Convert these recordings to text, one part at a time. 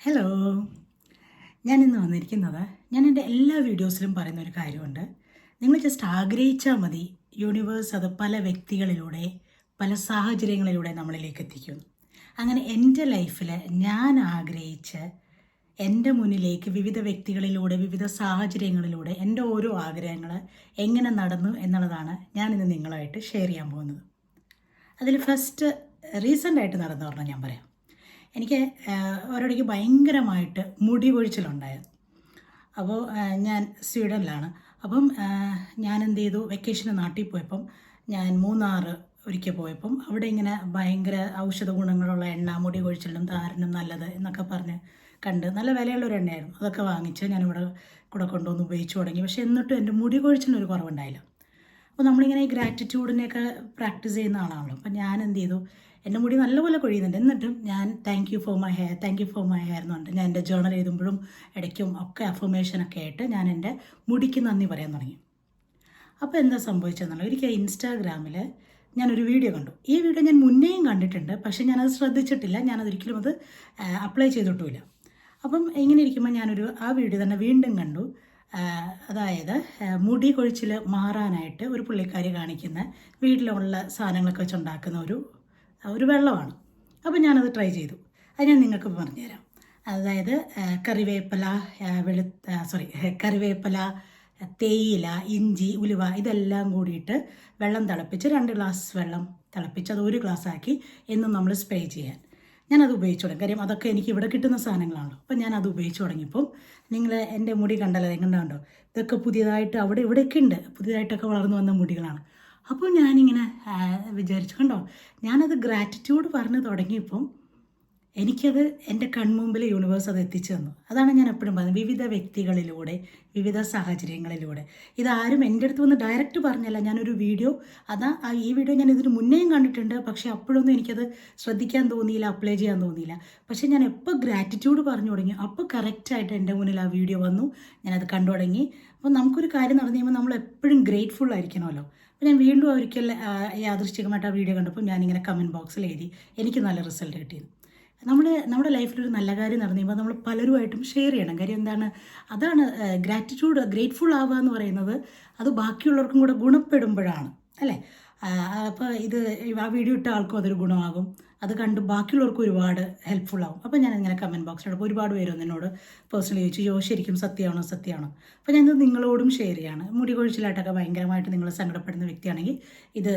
Hello ഞാൻ ഇന്ന് വന്നിരിക്കുന്നത് ഞാൻ എന്റെ എല്ലാ വീഡിയോസിലും പറയുന്ന ഒരു കാര്യമുണ്ട്. നിങ്ങൾ ജസ്റ്റ് ആഗ്രഹിച്ചാൽ മതി യൂണിവേഴ്സ് അത് പല വ്യക്തികളിലൂടെ പല സാഹചര്യങ്ങളിലൂടെ നമ്മളിലേക്ക് എത്തിക്കും. അങ്ങനെ എന്റെ ലൈഫിൽ ഞാൻ ആഗ്രഹിച്ച് എന്റെ മുന്നിലേക്ക് വിവിധ വ്യക്തികളിലൂടെ വിവിധ സാഹചര്യങ്ങളിലൂടെ എന്റെ ഓരോ ആഗ്രഹങ്ങൾ എങ്ങനെ നടന്നു എന്നുള്ളതാണ് ഞാനിന്ന് നിങ്ങളായിട്ട് ഷെയർ ചെയ്യാൻ പോകുന്നത്. അതിൽ ഫസ്റ്റ് റീസന്റായിട്ട് നടന്നു പറഞ്ഞാൽ ഞാൻ പറയാം. എനിക്ക് ഒരിടയ്ക്ക് ഭയങ്കരമായിട്ട് മുടി കൊഴിച്ചിലുണ്ടായിരുന്നു. അപ്പോൾ ഞാൻ സ്വീഡനിലാണ്. അപ്പം ഞാൻ എന്ത് ചെയ്തു? വെക്കേഷന് നാട്ടിൽ പോയപ്പം ഞാൻ മൂന്നാർ ഒരിക്കൽ പോയപ്പം അവിടെ ഇങ്ങനെ ഭയങ്കര ഔഷധ ഗുണങ്ങളുള്ള എണ്ണ മുടി കൊഴിച്ചിലും താരനും നല്ലത് എന്നൊക്കെ പറഞ്ഞ് കണ്ട് നല്ല വിലയുള്ള ഒരു എണ്ണയായിരുന്നു. അതൊക്കെ വാങ്ങിച്ച് ഞാനിവിടെ കൂടെ കൊണ്ടുവന്ന് ഉപയോഗിച്ച് തുടങ്ങി. പക്ഷേ എന്നിട്ടും എന്റെ മുടി കൊഴിച്ചിനൊരു കുറവുണ്ടായില്ല. അപ്പോൾ നമ്മളിങ്ങനെ ഈ ഗ്രാറ്റിറ്റ്യൂഡിനെയൊക്കെ പ്രാക്ടീസ് ചെയ്യുന്ന ആളാണല്ലോ. അപ്പം ഞാൻ എന്ത് ചെയ്തു? എന്റെ മുടി നല്ലപോലെ കൊഴിയുന്നുണ്ട്. എന്നിട്ടും ഞാൻ thank you for my hair thank you for my hair എന്നുണ്ട് ഞാൻ എന്റെ ജേണൽ എഴുതുമ്പോഴും ഇടയ്ക്കും ഒക്കെ അഫർമേഷനൊക്കെ ആയിട്ട് ഞാൻ എന്റെ മുടിക്ക് നന്ദി പറയാൻ തുടങ്ങി. അപ്പോൾ എന്താ സംഭവിച്ചതെന്നുള്ള ഒരിക്കൽ ഇൻസ്റ്റാഗ്രാമിൽ ഞാനൊരു വീഡിയോ കണ്ടു. ഈ വീഡിയോ ഞാൻ മുന്നേയും കണ്ടിട്ടുണ്ട് പക്ഷേ ഞാനത് ശ്രദ്ധിച്ചിട്ടില്ല. ഞാനതൊരിക്കലും അത് അപ്ലൈ ചെയ്തിട്ടുമില്ല. അപ്പം ഇങ്ങനെ ഇരിക്കുമ്പോൾ ഞാനൊരു ആ വീഡിയോ തന്നെ വീണ്ടും കണ്ടു. അതായത് മുടി കൊഴിച്ചിൽ മാറാനായിട്ട് ഒരു പുള്ളിക്കാരി കാണിക്കുന്ന വീട്ടിലുള്ള സാധനങ്ങളൊക്കെ വെച്ച് ഉണ്ടാക്കുന്ന ഒരു ഒരു വെള്ളമാണ്. അപ്പോൾ ഞാനത് ട്രൈ ചെയ്തു. അത് ഞാൻ നിങ്ങൾക്ക് പറഞ്ഞുതരാം. അതായത് കറിവേപ്പില വെളു സോറി കറിവേപ്പില തേയില ഇഞ്ചി ഉലുവ ഇതെല്ലാം കൂടിയിട്ട് വെള്ളം തിളപ്പിച്ച് രണ്ട് ഗ്ലാസ് വെള്ളം തിളപ്പിച്ച് അത് ഒരു ഗ്ലാസ് ആക്കി എന്നും നമ്മൾ സ്പ്രേ ചെയ്യാൻ. ഞാനത് ഉപയോഗിച്ചു തുടങ്ങി. കാര്യം അതൊക്കെ എനിക്ക് ഇവിടെ കിട്ടുന്ന സാധനങ്ങളാണല്ലോ. അപ്പം ഞാനത് ഉപയോഗിച്ച് തുടങ്ങിയപ്പോൾ നിങ്ങൾ എന്റെ മുടി കണ്ടല്ലോ കണ്ടോ? ഇതൊക്കെ പുതിയതായിട്ട് അവിടെ ഇവിടെയൊക്കെ ഉണ്ട്. പുതിയതായിട്ടൊക്കെ വളർന്നു വന്ന മുടികളാണ്. അപ്പോൾ ഞാനിങ്ങനെ വിചാരിച്ചു കണ്ടോ ഞാനത് ഗ്രാറ്റിറ്റ്യൂഡ് പറഞ്ഞു തുടങ്ങിയപ്പം എനിക്കത് എന്റെ കൺമുമ്പിൽ യൂണിവേഴ്സ് അത് എത്തിച്ചു തന്നു. അതാണ് ഞാൻ എപ്പോഴും പറയുന്നത്. വിവിധ വ്യക്തികളിലൂടെ വിവിധ സാഹചര്യങ്ങളിലൂടെ. ഇതാരും എന്റെ അടുത്ത് വന്ന് ഡയറക്റ്റ് പറഞ്ഞല്ല. ഞാനൊരു വീഡിയോ അതാ ഈ വീഡിയോ ഞാൻ ഇതിന് മുന്നേയും കണ്ടിട്ടുണ്ട്. പക്ഷേ അപ്പോഴൊന്നും എനിക്കത് ശ്രദ്ധിക്കാൻ തോന്നിയില്ല അപ്ലൈ ചെയ്യാൻ തോന്നിയില്ല. പക്ഷേ ഞാൻ എപ്പോൾ ഗ്രാറ്റിറ്റ്യൂഡ് പറഞ്ഞു തുടങ്ങി അപ്പോൾ കറക്റ്റായിട്ട് എന്റെ മുന്നിൽ ആ വീഡിയോ വന്നു. ഞാനത് കണ്ടു തുടങ്ങി. അപ്പോൾ നമുക്കൊരു കാര്യം നടന്നു കഴിയുമ്പോൾ നമ്മൾ എപ്പോഴും ഗ്രേറ്റ്ഫുൾ ആയിരിക്കണമല്ലോ. ഞാൻ വീണ്ടും ഒരിക്കൽ യാദൃശ്ചികമായിട്ട് ആ വീഡിയോ കണ്ടപ്പോൾ ഞാനിങ്ങനെ കമന്റ് ബോക്സിൽ എഴുതി എനിക്ക് നല്ല റിസൾട്ട് കിട്ടി നമ്മൾ നമ്മുടെ ലൈഫിൽ ഒരു നല്ല കാര്യം നടന്നു കഴിയുമ്പോൾ നമ്മൾ പലരുമായിട്ടും ഷെയർ ചെയ്യണം. കാര്യം എന്താണ്? അതാണ് ഗ്രാറ്റിറ്റ്യൂഡ് ഗ്രേറ്റ്ഫുൾ ആവുക എന്ന് പറയുന്നത് അത് ബാക്കിയുള്ളവർക്കും കൂടെ ഗുണപ്പെടുമ്പോഴാണ്. അല്ലേ? അപ്പോൾ ഇത് ആ വീഡിയോ ഇട്ട ആൾക്കും അതൊരു ഗുണമാകും. അത് കണ്ട് ബാക്കിയുള്ളവർക്ക് ഒരുപാട് ഹെൽപ്ഫുൾ ആവും. അപ്പോൾ ഞാൻ ഇങ്ങനെ കമന്റ് ബോക്സിലപ്പോൾ ഒരുപാട് പേര് വന്ന് എന്നോട് പേഴ്സണലി ചോദിച്ചു യോ ശരിക്കും സത്യമാണോ? സത്യമാണോ? അപ്പോൾ ഞാനിത് നിങ്ങളോടും ഷെയർ ചെയ്യാണ്. മുടി കൊഴിച്ചിലായിട്ടൊക്കെ ഭയങ്കരമായിട്ട് നിങ്ങൾ സങ്കടപ്പെടുന്ന വ്യക്തിയാണെങ്കിൽ ഇത്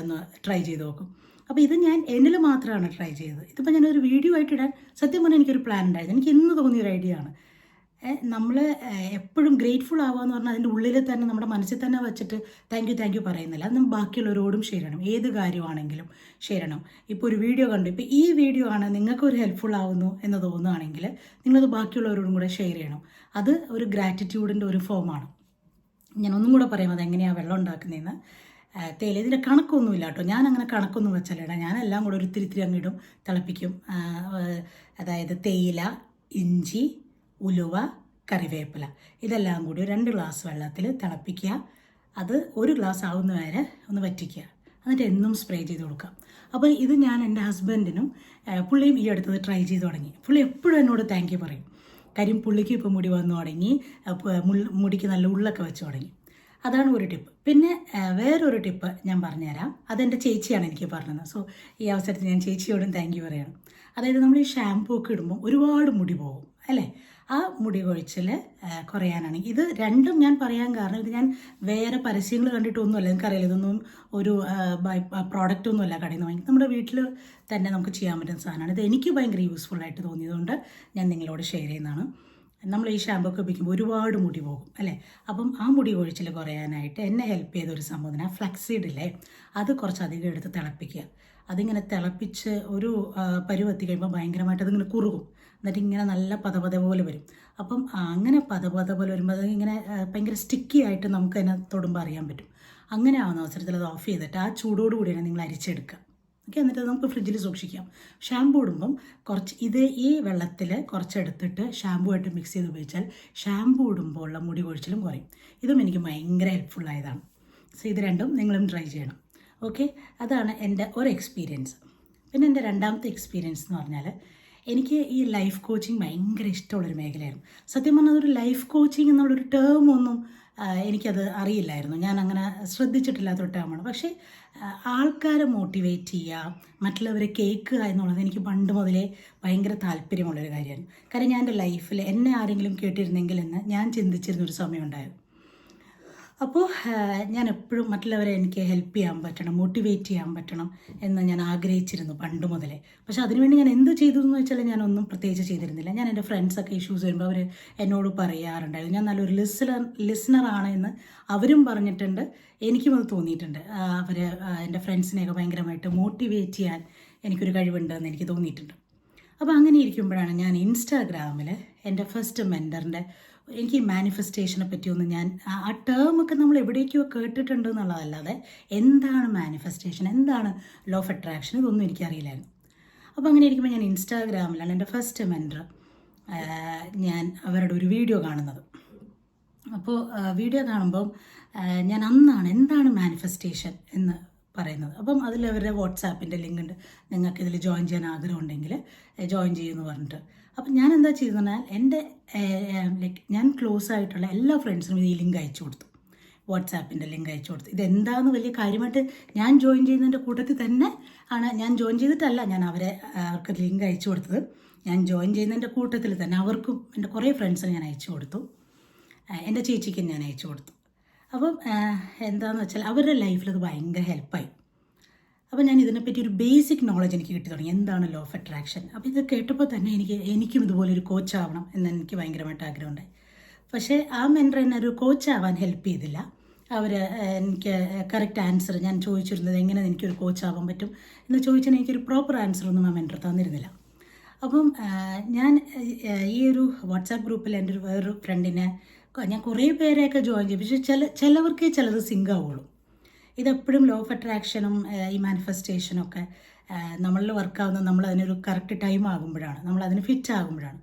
ഒന്ന് ട്രൈ ചെയ്ത് നോക്കും. അപ്പോൾ ഇത് ഞാൻ എന്നിൽ മാത്രമാണ് ട്രൈ ചെയ്തത്. ഇതിപ്പോൾ ഞാനൊരു വീഡിയോ ആയിട്ട് ഇടാൻ സത്യം പറഞ്ഞാൽ എനിക്കൊരു പ്ലാൻ ഉണ്ടായിരുന്നു. എനിക്ക് ഇന്ന് തോന്നിയൊരു ഐഡിയ ആണ്. നമ്മൾ എപ്പോഴും ഗ്രേറ്റ്ഫുൾ ആവുക എന്ന് പറഞ്ഞാൽ അതിന്റെ ഉള്ളിൽ തന്നെ നമ്മുടെ മനസ്സിൽ തന്നെ വെച്ചിട്ട് താങ്ക് യു താങ്ക് യു പറയുന്നില്ല. അത് നമ്മൾ ബാക്കിയുള്ളവരോടും ഷെയർ ചെയ്യണം ഏത് കാര്യമാണെങ്കിലും ചെയ്യണം ഇപ്പോൾ ഒരു വീഡിയോ കണ്ടു. ഇപ്പോൾ ഈ വീഡിയോ ആണ് നിങ്ങൾക്ക് ഒരു ഹെൽപ്ഫുൾ ആവുന്നു എന്ന് തോന്നുകയാണെങ്കിൽ നിങ്ങളത് ബാക്കിയുള്ളവരോടും കൂടെ ഷെയർ ചെയ്യണം. അത് ഒരു ഗ്രാറ്റിറ്റ്യൂഡിന്റെ ഒരു ഫോമാണ് ഞാൻ ഒന്നും കൂടെ പറയാം അത് എങ്ങനെയാണ് വെള്ളം ഉണ്ടാക്കുന്നതെന്ന് തേയില ഇതിന്റെ കണക്കൊന്നുമില്ല കേട്ടോ. ഞാൻ അങ്ങനെ കണക്കൊന്നും വെച്ചാലേ ഞാൻ എല്ലാം കൂടെ ഒരു ഇത്തിരി ഇത്തിരി അങ്ങിടും തിളപ്പിക്കും. അതായത് തേയില ഇഞ്ചി ഉലുവ കറിവേപ്പില. ഇതെല്ലാം കൂടി രണ്ട് ഗ്ലാസ് വെള്ളത്തിൽ തിളപ്പിക്കുക. അത് ഒരു ഗ്ലാസ് ആവുന്ന വരെ ഒന്ന് വറ്റിക്കുക. എന്നിട്ട് എന്നും സ്പ്രേ ചെയ്ത് കൊടുക്കാം അപ്പോൾ ഇത് ഞാൻ എന്റെ ഹസ്ബൻഡിനും പുള്ളിയും ഈ അടുത്തത് ട്രൈ ചെയ്ത് തുടങ്ങി. പുള്ളി എപ്പോഴും എന്നോട് താങ്ക് യു പറയും. കാര്യം പുള്ളിക്ക് ഇപ്പോൾ മുടി വന്നു തുടങ്ങി. മുടിക്ക് നല്ല ഉള്ളൊക്കെ വെച്ച് തുടങ്ങി. അതാണ് ഒരു ടിപ്പ് പിന്നെ വേറൊരു ടിപ്പ് ഞാൻ പറഞ്ഞുതരാം. അതെന്റെ ചേച്ചിയാണ് എനിക്ക് പറഞ്ഞത്. സോ ഈ അവസരത്തിൽ ഞാൻ ചേച്ചിയോടും താങ്ക് യു പറയണം. അതായത് നമ്മൾ ഈ ഷാമ്പൂ ഒക്കെ ഇടുമ്പോൾ ഒരുപാട് മുടി പോകും അല്ലേ? ആ മുടി കൊഴിച്ചിൽ കുറയാനാണ്. ഇത് രണ്ടും ഞാൻ പറയാൻ കാരണം ഇത് ഞാൻ വേറെ പരസ്യങ്ങൾ കണ്ടിട്ടൊന്നുമല്ല. നിങ്ങൾക്കറിയില്ല ഇതൊന്നും ഒരു ബൈ പ്രോഡക്റ്റ് ഒന്നുമല്ല കടയിൽ നിന്ന് വാങ്ങി നമ്മുടെ വീട്ടിൽ തന്നെ നമുക്ക് ചെയ്യാൻ പറ്റുന്ന സാധനമാണ്. ഇത് എനിക്ക് ഭയങ്കര ആയിട്ട് തോന്നിയതുകൊണ്ട് ഞാൻ നിങ്ങളോട് ഷെയർ ചെയ്യുന്നതാണ്. നമ്മൾ ഈ ഷാമ്പു ഒക്കെ ഉപയോഗിക്കുമ്പോൾ ഒരുപാട് മുടി പോകും അല്ലേ? അപ്പം ആ മുടി കൊഴിച്ചിൽ കുറയാനായിട്ട് എന്നെ ഹെൽപ്പ് ചെയ്ത ഒരു സംഭവം ഫ്ലക്സീഡ് ഇല്ലേ? അത് കുറച്ചധികം എടുത്ത് തിളപ്പിക്കുക. അതിങ്ങനെ തിളപ്പിച്ച് ഒരു പരുവത്തി കഴിയുമ്പോൾ ഭയങ്കരമായിട്ട് അതിങ്ങനെ കുറുകും. എന്നിട്ട് ഇങ്ങനെ നല്ല പതപത പോലെ വരും. അപ്പം അങ്ങനെ പതപത പോലെ വരുമ്പോൾ അതിങ്ങനെ ഭയങ്കര സ്റ്റിക്കി ആയിട്ട് നമുക്ക് അതിനെ തൊടുമ്പോൾ അറിയാൻ പറ്റും. അങ്ങനെ ആവുന്ന അവസരത്തിൽ അത് ഓഫ് ചെയ്തിട്ട് ആ ചൂടോട് കൂടിയാണ് നിങ്ങൾ അരിച്ചെടുക്കുക. ഓക്കെ എന്നിട്ട് നമുക്ക് ഫ്രിഡ്ജിൽ സൂക്ഷിക്കാം. ഷാമ്പൂ ഇടുമ്പം കുറച്ച് ഇത് ഈ വെള്ളത്തിൽ കുറച്ചെടുത്തിട്ട് ഷാമ്പൂ ആയിട്ട് മിക്സ് ചെയ്ത് ഉപയോഗിച്ചാൽ ഷാമ്പൂ ഇടുമ്പോൾ ഉള്ള മുടി കൊഴിച്ചിലും കുറയും. ഇതും എനിക്ക് ഭയങ്കര ഹെൽപ്ഫുൾ ആയതാണ്. സോ ഇത് രണ്ടും നിങ്ങളും ട്രൈ ചെയ്യണം. ഓക്കെ? അതാണ് എന്റെ ഒരു എക്സ്പീരിയൻസ് പിന്നെ എന്റെ രണ്ടാമത്തെ എക്സ്പീരിയൻസ് എന്ന് പറഞ്ഞാൽ എനിക്ക് ഈ ലൈഫ് കോച്ചിങ് ഭയങ്കര ഇഷ്ടമുള്ളൊരു മേഖലയായിരുന്നു. സത്യം പറഞ്ഞാൽ അതൊരു ലൈഫ് കോച്ചിങ് എന്നുള്ളൊരു ടേം ഒന്നും എനിക്കത് അറിയില്ലായിരുന്നു. ഞാൻ അങ്ങനെ ശ്രദ്ധിച്ചിട്ടില്ലാത്തൊരു ടേമാണ് പക്ഷേ ആൾക്കാരെ മോട്ടിവേറ്റ് ചെയ്യുക മറ്റുള്ളവരെ കേൾക്കുക എന്നുള്ളത് എനിക്ക് പണ്ട് മുതലേ ഭയങ്കര താല്പര്യമുള്ളൊരു കാര്യമായിരുന്നു. കാരണം ഞാൻ എന്റെ ലൈഫിൽ എന്നെ ആരെങ്കിലും കേട്ടിരുന്നെങ്കിൽ എന്ന് ഞാൻ ചിന്തിച്ചിരുന്നൊരു സമയമുണ്ടായിരുന്നു. അപ്പോൾ ഞാൻ എപ്പോഴും മറ്റുള്ളവരെ എനിക്ക് ഹെൽപ്പ് ചെയ്യാൻ പറ്റണം മോട്ടിവേറ്റ് ചെയ്യാൻ പറ്റണം എന്ന് ഞാൻ ആഗ്രഹിച്ചിരുന്നു പണ്ട് മുതലേ. പക്ഷേ അതിനുവേണ്ടി ഞാൻ എന്ത് ചെയ്തു എന്ന് വെച്ചാൽ ഞാനൊന്നും പ്രത്യേകിച്ച് ചെയ്തിരുന്നില്ല. ഞാൻ എന്റെ ഫ്രണ്ട്സൊക്കെ ഇഷ്യൂസ് വരുമ്പോൾ അവർ എന്നോട് പറയാറുണ്ടായിരുന്നു. ഞാൻ നല്ലൊരു ലിസണർ ലിസണറാണ് എന്ന് അവരും പറഞ്ഞിട്ടുണ്ട്. എനിക്കും അത് തോന്നിയിട്ടുണ്ട്. അവർ എന്റെ ഫ്രണ്ട്സിനെയൊക്കെ ഭയങ്കരമായിട്ട് മോട്ടിവേറ്റ് ചെയ്യാൻ എനിക്കൊരു കഴിവുണ്ടെന്ന് എനിക്ക് തോന്നിയിട്ടുണ്ട്. അപ്പോൾ അങ്ങനെ ഇരിക്കുമ്പോഴാണ് ഞാൻ ഇൻസ്റ്റാഗ്രാമിൽ എന്റെ ഫസ്റ്റ് മെന്ററിന്റെ എനിക്ക് മാനിഫെസ്റ്റേഷനെ പറ്റിയൊന്നും ഞാൻ ആ- ആ ടേമൊക്കെ നമ്മൾ എവിടേക്കോ കേട്ടിട്ടുണ്ട് എന്നുള്ളതല്ലാതെ എന്താണ് മാനിഫെസ്റ്റേഷൻ എന്താണ് ലോ ഓഫ് അട്രാക്ഷൻ ഇതൊന്നും എനിക്കറിയില്ലായിരുന്നു. അപ്പോൾ അങ്ങനെ ഇരിക്കുമ്പോൾ ഞാൻ ഇൻസ്റ്റാഗ്രാമിലാണ് എന്റെ ഫസ്റ്റ് മെന്റർ ഞാൻ അവരുടെ ഒരു വീഡിയോ കാണുന്നത്. അപ്പോൾ വീഡിയോ കാണുമ്പം ഞാൻ അന്നാണ് എന്താണ് മാനിഫെസ്റ്റേഷൻ എന്ന് പറയുന്നത്. അപ്പം അതിൽ അവരുടെ വാട്സാപ്പിന്റെ ലിങ്ക് ഉണ്ട്. നിങ്ങൾക്ക് ഇതിൽ ജോയിൻ ചെയ്യാൻ ആഗ്രഹമുണ്ടെങ്കിൽ ജോയിൻ ചെയ്യുമെന്ന് പറഞ്ഞിട്ട്. അപ്പം ഞാൻ എന്താ ചെയ്തെന്ന് പറഞ്ഞാൽ എന്റെ ലൈക്ക് ഞാൻ ക്ലോസ് ആയിട്ടുള്ള എല്ലാ ഫ്രണ്ട്സിനും ഈ ലിങ്ക് അയച്ചു കൊടുത്തു. വാട്സാപ്പിന്റെ ലിങ്ക് അയച്ചു കൊടുത്തു. ഇതെന്താന്ന് വലിയ കാര്യമായിട്ട് ഞാൻ ജോയിൻ ചെയ്യുന്നതിന്റെ കൂട്ടത്തിൽ തന്നെ ആണ് ഞാൻ ജോയിൻ ചെയ്തിട്ടല്ല ഞാൻ അവരെ അവർക്ക് ലിങ്ക് അയച്ചു കൊടുത്തത്. ഞാൻ ജോയിൻ ചെയ്യുന്നതിന്റെ കൂട്ടത്തിൽ തന്നെ അവർക്കും എന്റെ കുറേ ഫ്രണ്ട്സിന് ഞാൻ അയച്ചു കൊടുത്തു. എന്റെ ചേച്ചിക്കും ഞാൻ അയച്ചു കൊടുത്തു. അപ്പം എന്താണെന്ന് വെച്ചാൽ അവരുടെ ലൈഫിൽ അത് ഭയങ്കര ഹെൽപ്പായി അപ്പോൾ ഞാൻ ഇതിനെപ്പറ്റി ഒരു ബേസിക് നോളജ് എനിക്ക് കിട്ടി തുടങ്ങി. എന്താണ് ലോ ഓഫ് അട്രാക്ഷൻ അപ്പോൾ ഇത് കേട്ടപ്പോൾ തന്നെ എനിക്ക് എനിക്കും ഇതുപോലെ ഒരു കോച്ചാവണം എന്ന് എനിക്ക് ഭയങ്കരമായിട്ട് ആഗ്രഹമുണ്ടായി. പക്ഷേ ആ മെന്റർ എന്നെ ഒരു കോച്ചാവാൻ ഹെൽപ്പ് ചെയ്തില്ല. അവർ എനിക്ക് കറക്റ്റ് ആൻസർ ഞാൻ ചോദിച്ചിരുന്നത് എങ്ങനെ എനിക്കൊരു കോച്ചാവാൻ പറ്റും എന്ന് ചോദിച്ചാൽ എനിക്കൊരു പ്രോപ്പർ ആൻസർ ഒന്നും ആ മെന്റർ തന്നിരുന്നില്ല. അപ്പം ഞാൻ ഈ ഒരു വാട്സാപ്പ് ഗ്രൂപ്പിൽ എന്റെ ഒരു വേറൊരു ഫ്രണ്ടിനെ ഞാൻ കുറേ പേരെയൊക്കെ ജോയിൻ ചെയ്യും. പക്ഷേ ചില ചിലവർക്കേ ചിലത് സിങ്ക് ആവുള്ളൂ. ഇതെപ്പോഴും ലോ ഓഫ് അട്രാക്ഷനും ഈ മാനിഫെസ്റ്റേഷനും ഒക്കെ നമ്മളിൽ വർക്കാവുന്ന നമ്മൾ അതിനൊരു കറക്റ്റ് ടൈം ആകുമ്പോഴാണ്. നമ്മൾ അതിന് ഫിറ്റ് ആകുമ്പോഴാണ്.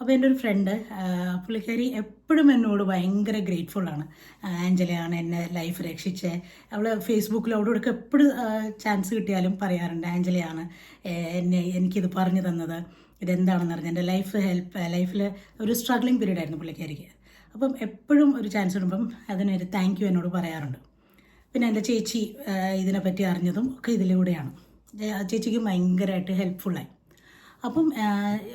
അപ്പോൾ എന്റെ ഒരു ഫ്രണ്ട് പുള്ളിക്കാരി എപ്പോഴും എന്നോട് ഭയങ്കര ഗ്രേറ്റ്ഫുള്ളാണ് ആഞ്ചലയാണ് എന്നെ ലൈഫ് രക്ഷിച്ച്. അവൾ ഫേസ്ബുക്കിൽ അവിടെ ഇവിടെയൊക്കെ എപ്പോഴും ചാൻസ് കിട്ടിയാലും പറയാറുണ്ട് ആഞ്ചലയാണ് എന്നെ എനിക്കിത് പറഞ്ഞു തന്നത്. ഇതെന്താണെന്ന് അറിഞ്ഞ്. എന്റെ ലൈഫ് ഹെൽപ്പ് ലൈഫിൽ ഒരു സ്ട്രഗ്ലിംഗ് പീരീഡ് ആയിരുന്നു പുള്ളിക്കാരിക്ക്. അപ്പം എപ്പോഴും ഒരു ചാൻസ് കിട്ടുമ്പം അതിനൊരു താങ്ക് യു എന്നോട് പറയാറുണ്ട്. പിന്നെ എന്റെ ചേച്ചി ഇതിനെ ഇതിനെപ്പറ്റി അറിഞ്ഞതും ഒക്കെ ഇതിലൂടെയാണ്. ചേച്ചിക്ക് ഭയങ്കരമായിട്ട് ഹെൽപ്ഫുള്ളായി അപ്പം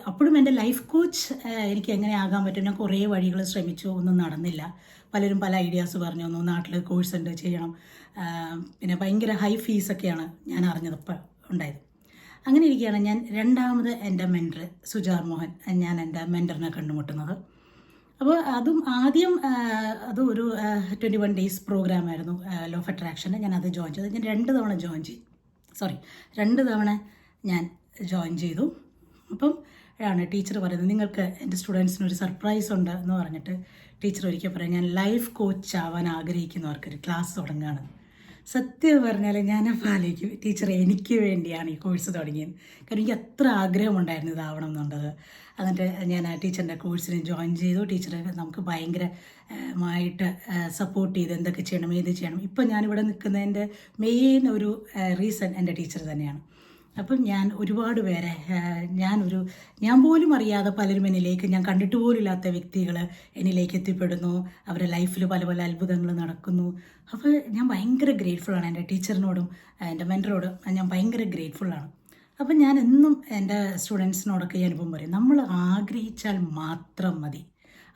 അപ്പോഴും എന്റെ ലൈഫ് കോച്ച് എനിക്ക് എങ്ങനെ ആകാൻ പറ്റും? ഞാൻ കുറേ വഴികൾ ശ്രമിച്ചു ഒന്നും നടന്നില്ല. പലരും പല ഐഡിയാസ് പറഞ്ഞു ഒന്നും നാട്ടിൽ കോഴ്സ് ഉണ്ട് ചെയ്യണം. പിന്നെ ഭയങ്കര ഹൈ ഫീസൊക്കെയാണ് ഞാൻ അറിഞ്ഞത് ഇപ്പം ഉണ്ടായത്. അങ്ങനെ ഇരിക്കുകയാണ് ഞാൻ രണ്ടാമത് എന്റെ മെന്റർ സുജാർ മോഹൻ ഞാൻ എന്റെ മെന്ററിനെ കണ്ടുമുട്ടുന്നത്. അപ്പോൾ അതും ആദ്യം അത് ഒരു ട്വന്റി വൺ ഡേയ്സ് പ്രോഗ്രാമായിരുന്നു ലോ ഓഫ് അട്രാക്ഷന് ഞാൻ അത് ജോയിൻ ചെയ്തു. ഞാൻ രണ്ട് തവണ ജോയിൻ ചെയ്തു സോറി രണ്ട് തവണ ഞാൻ ജോയിൻ ചെയ്തു. അപ്പം ആണ് ടീച്ചർ പറയുന്നത് നിങ്ങൾക്ക് എന്റെ സ്റ്റുഡൻസിന് ഒരു സർപ്രൈസ് ഉണ്ട് എന്ന് പറഞ്ഞിട്ട് ടീച്ചർ ഒരിക്കൽ പറയാം ഞാൻ ലൈഫ് കോച്ച് ആവാൻ ആഗ്രഹിക്കുന്നവർക്കൊരു ക്ലാസ് തുടങ്ങുകയാണ്. സത്യം പറഞ്ഞാൽ ഞാൻ ആലോചിക്കും. ടീച്ചർ എനിക്ക് വേണ്ടിയാണ് ഈ കോഴ്സ് തുടങ്ങിയത്. കാരണം എനിക്ക് അത്ര ആഗ്രഹമുണ്ടായിരുന്നു ഇതാവണം എന്നുള്ളത്. എന്നിട്ട് ഞാൻ ആ ടീച്ചറിന്റെ കോഴ്സിന് ജോയിൻ ചെയ്തു. ടീച്ചർ നമുക്ക് ഭയങ്കര മായിട്ട് സപ്പോർട്ട് ചെയ്ത്. എന്തൊക്കെ ചെയ്യണം ഏത് ചെയ്യണം. ഇപ്പം ഞാനിവിടെ നിൽക്കുന്നതിന്റെ മെയിൻ ഒരു റീസൺ എന്റെ ടീച്ചർ തന്നെയാണ്. അപ്പം ഞാൻ ഒരുപാട് പേരെ ഞാനൊരു ഞാൻ പോലും അറിയാതെ പലരും എന്നിലേക്ക് ഞാൻ കണ്ടിട്ട് പോലും ഇല്ലാത്ത വ്യക്തികൾ എന്നിലേക്ക് എത്തിപ്പെടുന്നു. അവരുടെ ലൈഫിൽ പല പല അത്ഭുതങ്ങൾ നടക്കുന്നു. അപ്പോൾ ഞാൻ ഭയങ്കര ഗ്രേറ്റ്ഫുള്ളാണ് എന്റെ ടീച്ചറിനോടും എന്റെ മെന്ററോടും ഞാൻ ഭയങ്കര ഗ്രേറ്റ്ഫുള്ളാണ് അപ്പം ഞാൻ എന്നും എന്റെ സ്റ്റുഡൻസിനോടൊക്കെ ഈ അനുഭവം പറയും നമ്മൾ ആഗ്രഹിച്ചാൽ മാത്രം മതി.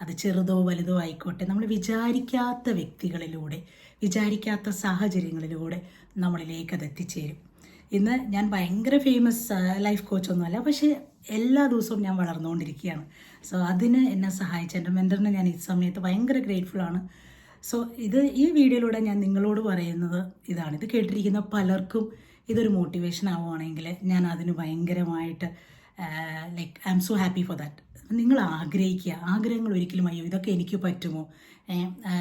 അത് ചെറുതോ വലുതോ ആയിക്കോട്ടെ. നമ്മൾ വിചാരിക്കാത്ത വ്യക്തികളിലൂടെ വിചാരിക്കാത്ത സാഹചര്യങ്ങളിലൂടെ നമ്മളിലേക്ക് അത് എത്തിച്ചേരും. ഇന്ന് ഞാൻ ഭയങ്കര ഫേമസ് ലൈഫ് കോച്ചൊന്നുമല്ല പക്ഷേ എല്ലാ ദിവസവും ഞാൻ വളർന്നുകൊണ്ടിരിക്കുകയാണ്. സോ അതിന് എന്നെ സഹായിച്ച എന്റെ മെന്ററിന് ഞാൻ ഈ സമയത്ത് ഭയങ്കര ഗ്രേറ്റ്ഫുൾ ആണ്. സോ ഇത് ഈ വീഡിയോയിലൂടെ ഞാൻ നിങ്ങളോട് പറയുന്നത് ഇതാണ്. ഇത് കേട്ടിരിക്കുന്ന പലർക്കും ഇതൊരു മോട്ടിവേഷൻ ആവുകയാണെങ്കിൽ ഞാൻ അതിന് ഭയങ്കരമായിട്ട് like I'm so happy for that നിങ്ങൾ ആഗ്രഹിക്കുക ആഗ്രഹങ്ങൾ ഒരിക്കലും അയ്യോ ഇതൊക്കെ എനിക്ക് പറ്റുമോ?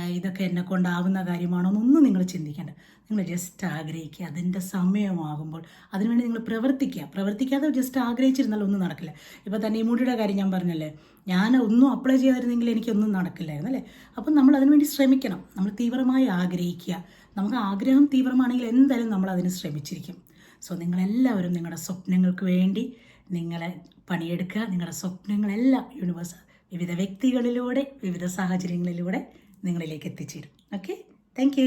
ഇതൊക്കെ എന്നെ കൊണ്ടാവുന്ന കാര്യമാണോ? എന്നൊന്നും നിങ്ങൾ ചിന്തിക്കേണ്ട. നിങ്ങൾ ജസ്റ്റ് ആഗ്രഹിക്കുക. അതിന്റെ സമയമാകുമ്പോൾ അതിനുവേണ്ടി നിങ്ങൾ പ്രവർത്തിക്കുക. പ്രവർത്തിക്കാതെ ജസ്റ്റ് ആഗ്രഹിച്ചിരുന്നാൽ ഒന്നും നടക്കില്ല. ഇപ്പോൾ തന്നെ ഈ മുടിയുടെ കാര്യം ഞാൻ പറഞ്ഞല്ലേ ഞാൻ ഒന്നും അപ്ലൈ ചെയ്തിരുന്നെങ്കിൽ എനിക്കൊന്നും നടക്കില്ലായിരുന്നു അല്ലേ? അപ്പം നമ്മൾ അതിനുവേണ്ടി ശ്രമിക്കണം. നമ്മൾ തീവ്രമായി ആഗ്രഹിക്കുക. നമുക്ക് ആഗ്രഹം തീവ്രമാണെങ്കിൽ എന്തായാലും നമ്മൾ അതിന് ശ്രമിച്ചിരിക്കും. സോ നിങ്ങളെല്ലാവരും നിങ്ങളുടെ സ്വപ്നങ്ങൾക്ക് വേണ്ടി നിങ്ങളെ പണിയെടുക്കുക. നിങ്ങളുടെ സ്വപ്നങ്ങളെല്ലാം യൂണിവേഴ്സ് വിവിധ വ്യക്തികളിലൂടെ വിവിധ സാഹചര്യങ്ങളിലൂടെ നിങ്ങളിലേക്ക് എത്തിച്ചേരും. Okay thank